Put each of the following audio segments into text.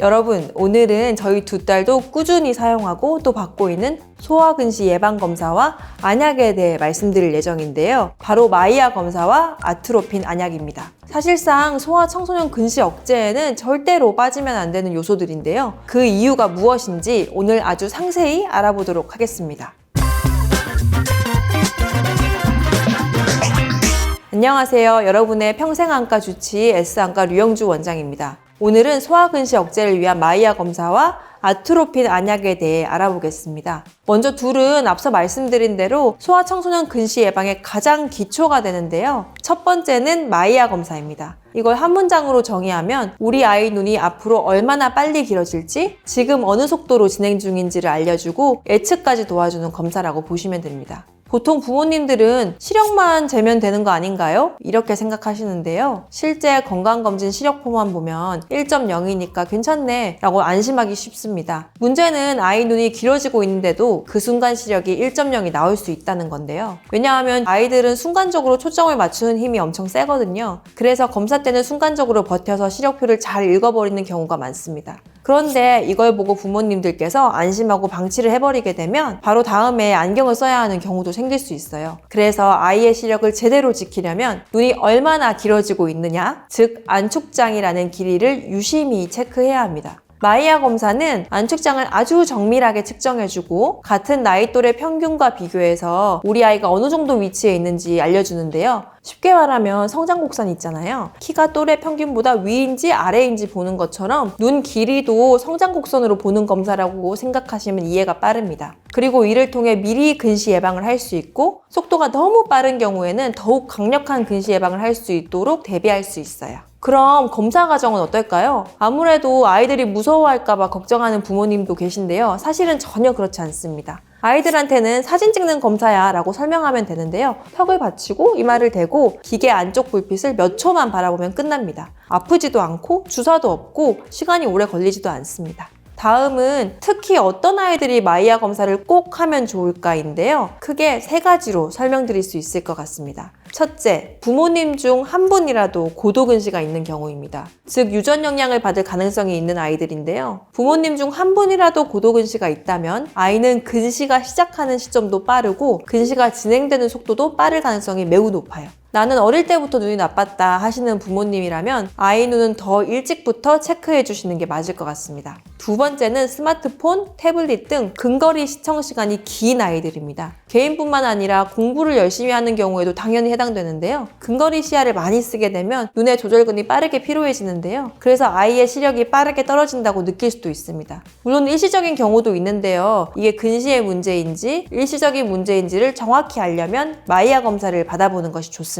여러분, 오늘은 저희 두 딸도 꾸준히 사용하고 또 받고 있는 소아근시 예방검사와 안약에 대해 말씀드릴 예정인데요. 바로 마이아 검사와 아트로핀 안약입니다. 사실상 소아 청소년 근시 억제에는 절대로 빠지면 안 되는 요소들인데요. 그 이유가 무엇인지 오늘 아주 상세히 알아보도록 하겠습니다. 안녕하세요. 여러분의 평생안과 주치 S안과 류영주 원장입니다. 오늘은 소아근시 억제를 위한 마이아 검사와 아트로핀 안약에 대해 알아보겠습니다. 먼저 둘은 앞서 말씀드린 대로 소아 청소년 근시 예방의 가장 기초가 되는데요. 첫 번째는 마이아 검사입니다. 이걸 한 문장으로 정의하면 우리 아이 눈이 앞으로 얼마나 빨리 길어질지, 지금 어느 속도로 진행 중인지를 알려주고 예측까지 도와주는 검사라고 보시면 됩니다. 보통 부모님들은 시력만 재면 되는 거 아닌가요? 이렇게 생각하시는데요. 실제 건강검진 시력표만 보면 1.0이니까 괜찮네 라고 안심하기 쉽습니다. 문제는 아이 눈이 길어지고 있는데도 그 순간 시력이 1.0이 나올 수 있다는 건데요. 왜냐하면 아이들은 순간적으로 초점을 맞추는 힘이 엄청 세거든요. 그래서 검사 때는 순간적으로 버텨서 시력표를 잘 읽어버리는 경우가 많습니다. 그런데 이걸 보고 부모님들께서 안심하고 방치를 해버리게 되면 바로 다음에 안경을 써야 하는 경우도 생길 수 있어요. 그래서 아이의 시력을 제대로 지키려면 눈이 얼마나 길어지고 있느냐, 즉 안축장이라는 길이를 유심히 체크해야 합니다. 마이아 검사는 안축장을 아주 정밀하게 측정해주고 같은 나이 또래 평균과 비교해서 우리 아이가 어느 정도 위치에 있는지 알려주는데요. 쉽게 말하면 성장 곡선 있잖아요. 키가 또래 평균보다 위인지 아래인지 보는 것처럼 눈 길이도 성장 곡선으로 보는 검사라고 생각하시면 이해가 빠릅니다. 그리고 이를 통해 미리 근시 예방을 할 수 있고 속도가 너무 빠른 경우에는 더욱 강력한 근시 예방을 할 수 있도록 대비할 수 있어요. 그럼 검사 과정은 어떨까요? 아무래도 아이들이 무서워할까봐 걱정하는 부모님도 계신데요. 사실은 전혀 그렇지 않습니다. 아이들한테는 사진 찍는 검사야 라고 설명하면 되는데요. 턱을 받치고 이마를 대고 기계 안쪽 불빛을 몇 초만 바라보면 끝납니다. 아프지도 않고 주사도 없고 시간이 오래 걸리지도 않습니다. 다음은 특히 어떤 아이들이 마이아 검사를 꼭 하면 좋을까인데요. 크게 세 가지로 설명드릴 수 있을 것 같습니다. 첫째, 부모님 중 한 분이라도 고도근시가 있는 경우입니다. 즉, 유전 영향을 받을 가능성이 있는 아이들인데요. 부모님 중 한 분이라도 고도근시가 있다면 아이는 근시가 시작하는 시점도 빠르고 근시가 진행되는 속도도 빠를 가능성이 매우 높아요. 나는 어릴 때부터 눈이 나빴다 하시는 부모님이라면 아이 눈은 더 일찍부터 체크해 주시는 게 맞을 것 같습니다. 두 번째는 스마트폰, 태블릿 등 근거리 시청 시간이 긴 아이들입니다. 개인뿐만 아니라 공부를 열심히 하는 경우에도 당연히 해당되는데요. 근거리 시야를 많이 쓰게 되면 눈의 조절근이 빠르게 피로해지는데요. 그래서 아이의 시력이 빠르게 떨어진다고 느낄 수도 있습니다. 물론 일시적인 경우도 있는데요. 이게 근시의 문제인지 일시적인 문제인지를 정확히 알려면 마이아 검사를 받아보는 것이 좋습니다.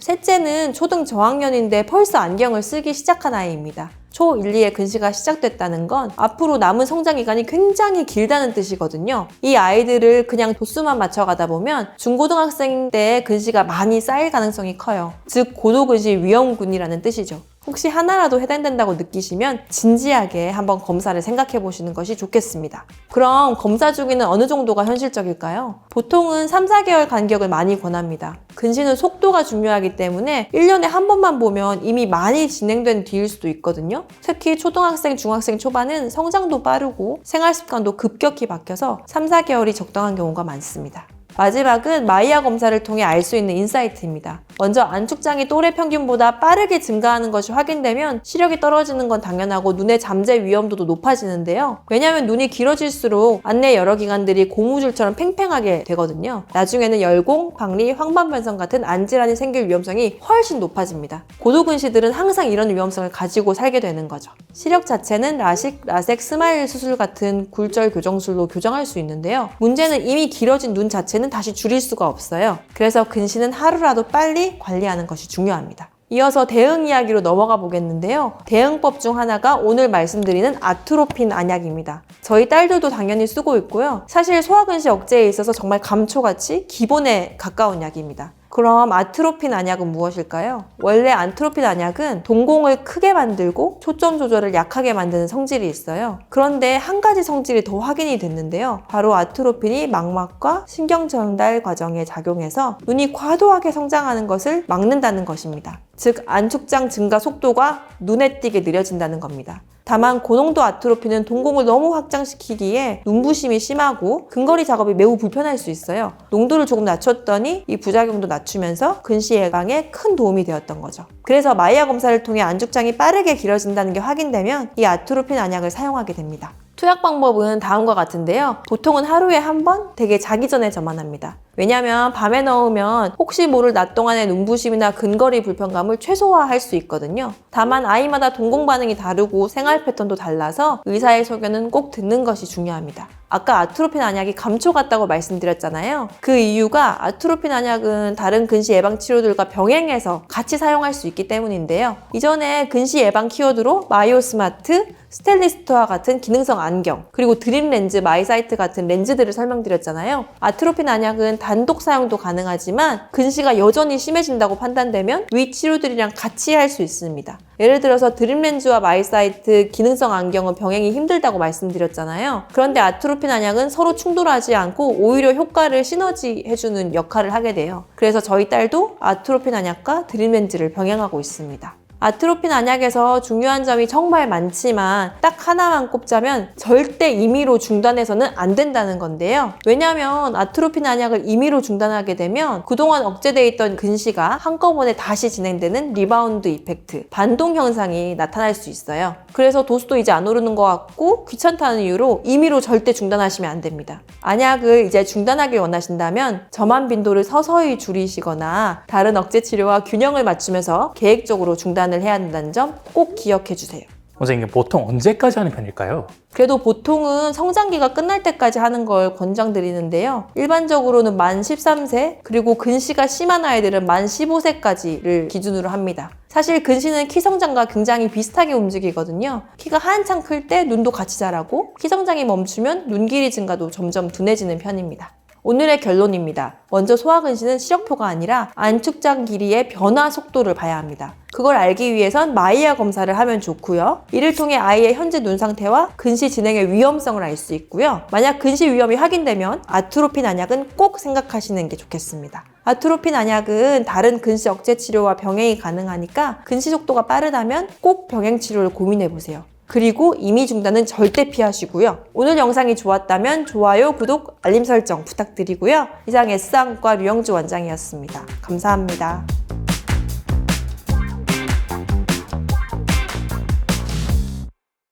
셋째는 초등 저학년인데 벌써 안경을 쓰기 시작한 아이입니다. 초 1, 2의 근시가 시작됐다는 건 앞으로 남은 성장 기간이 굉장히 길다는 뜻이거든요. 이 아이들을 그냥 도수만 맞춰가다 보면 중고등학생 때 근시가 많이 쌓일 가능성이 커요. 즉 고도근시 위험군이라는 뜻이죠. 혹시 하나라도 해당된다고 느끼시면 진지하게 한번 검사를 생각해 보시는 것이 좋겠습니다. 그럼 검사 주기는 어느 정도가 현실적일까요? 보통은 3, 4개월 간격을 많이 권합니다. 근시는 속도가 중요하기 때문에 1년에 한 번만 보면 이미 많이 진행된 뒤일 수도 있거든요. 특히 초등학생, 중학생 초반은 성장도 빠르고 생활 습관도 급격히 바뀌어서 3, 4개월이 적당한 경우가 많습니다. 마지막은 마이아 검사를 통해 알 수 있는 인사이트입니다. 먼저 안축장이 또래 평균보다 빠르게 증가하는 것이 확인되면 시력이 떨어지는 건 당연하고 눈의 잠재 위험도도 높아지는데요. 왜냐하면 눈이 길어질수록 안내 여러 기관들이 고무줄처럼 팽팽하게 되거든요. 나중에는 열공, 박리, 황반변성 같은 안질환이 생길 위험성이 훨씬 높아집니다. 고도근시들은 항상 이런 위험성을 가지고 살게 되는 거죠. 시력 자체는 라식, 라섹, 스마일 수술 같은 굴절 교정술로 교정할 수 있는데요. 문제는 이미 길어진 눈 자체는 다시 줄일 수가 없어요. 그래서 근시는 하루라도 빨리 관리하는 것이 중요합니다. 이어서 대응 이야기로 넘어가 보겠는데요. 대응법 중 하나가 오늘 말씀드리는 아트로핀 안약입니다. 저희 딸들도 당연히 쓰고 있고요. 사실 소화근시 억제에 있어서 정말 감초같이 기본에 가까운 약입니다. 그럼 아트로핀 안약은 무엇일까요? 원래 아트로핀 안약은 동공을 크게 만들고 초점 조절을 약하게 만드는 성질이 있어요. 그런데 한 가지 성질이 더 확인이 됐는데요. 바로 아트로핀이 망막과 신경 전달 과정에 작용해서 눈이 과도하게 성장하는 것을 막는다는 것입니다. 즉 안축장 증가 속도가 눈에 띄게 느려진다는 겁니다. 다만 고농도 아트로피는 동공을 너무 확장시키기에 눈부심이 심하고 근거리 작업이 매우 불편할 수 있어요. 농도를 조금 낮췄더니 이 부작용도 낮추면서 근시 예방에 큰 도움이 되었던 거죠. 그래서 마이아 검사를 통해 안축장이 빠르게 길어진다는 게 확인되면 이 아트로핀 안약을 사용하게 됩니다. 투약 방법은 다음과 같은데요. 보통은 하루에 한 번, 되게 자기 전에 저만 합니다. 왜냐하면 밤에 넣으면 혹시 모를 낮 동안의 눈부심이나 근거리 불편감을 최소화할 수 있거든요. 다만 아이마다 동공 반응이 다르고 생활 패턴도 달라서 의사의 소견은 꼭 듣는 것이 중요합니다. 아까 아트로핀 안약이 감초 같다고 말씀드렸잖아요. 그 이유가 아트로핀 안약은 다른 근시 예방 치료들과 병행해서 같이 사용할 수 있기 때문인데요. 이전에 근시 예방 키워드로 마이오스마트, 스텔리스트와 같은 기능성 안경, 그리고 드림 렌즈, 마이사이트 같은 렌즈들을 설명드렸잖아요. 아트로핀 안약은 단독 사용도 가능하지만 근시가 여전히 심해진다고 판단되면 위 치료들이랑 같이 할 수 있습니다. 예를 들어서 드림 렌즈와 마이사이트, 기능성 안경은 병행이 힘들다고 말씀드렸잖아요. 그런데 아트로핀 안약은 서로 충돌하지 않고 오히려 효과를 시너지 해주는 역할을 하게 돼요. 그래서 저희 딸도 아트로핀 안약과 드림 렌즈를 병행하고 있습니다. 아트로핀 안약에서 중요한 점이 정말 많지만 딱 하나만 꼽자면 절대 임의로 중단해서는 안 된다는 건데요. 왜냐하면 아트로핀 안약을 임의로 중단하게 되면 그동안 억제돼 있던 근시가 한꺼번에 다시 진행되는 리바운드 이펙트, 반동 현상이 나타날 수 있어요. 그래서 도수도 이제 안 오르는 것 같고 귀찮다는 이유로 임의로 절대 중단하시면 안 됩니다. 안약을 이제 중단하길 원하신다면 저만 빈도를 서서히 줄이시거나 다른 억제 치료와 균형을 맞추면서 계획적으로 중단 을 해야 한다는 점 꼭 기억해 주세요. 원장님 보통 언제까지 하는 편일까요? 그래도 보통은 성장기가 끝날 때까지 하는 걸 권장드리는데요. 일반적으로는 만 13세, 그리고 근시가 심한 아이들은 만 15세까지를 기준으로 합니다. 사실 근시는 키 성장과 굉장히 비슷하게 움직이거든요. 키가 한창 클 때 눈도 같이 자라고, 키 성장이 멈추면 눈 길이 증가도 점점 둔해지는 편입니다. 오늘의 결론입니다. 먼저 소화근시는 시력표가 아니라 안축장 길이의 변화 속도를 봐야 합니다. 그걸 알기 위해선 마이아 검사를 하면 좋고요. 이를 통해 아이의 현재 눈 상태와 근시 진행의 위험성을 알 수 있고요. 만약 근시 위험이 확인되면 아트로핀 안약은 꼭 생각하시는 게 좋겠습니다. 아트로핀 안약은 다른 근시 억제 치료와 병행이 가능하니까 근시 속도가 빠르다면 꼭 병행 치료를 고민해 보세요. 그리고 임의 중단은 절대 피하시고요. 오늘 영상이 좋았다면 좋아요, 구독, 알림 설정 부탁드리고요. 이상 S항과 류영주 원장이었습니다. 감사합니다.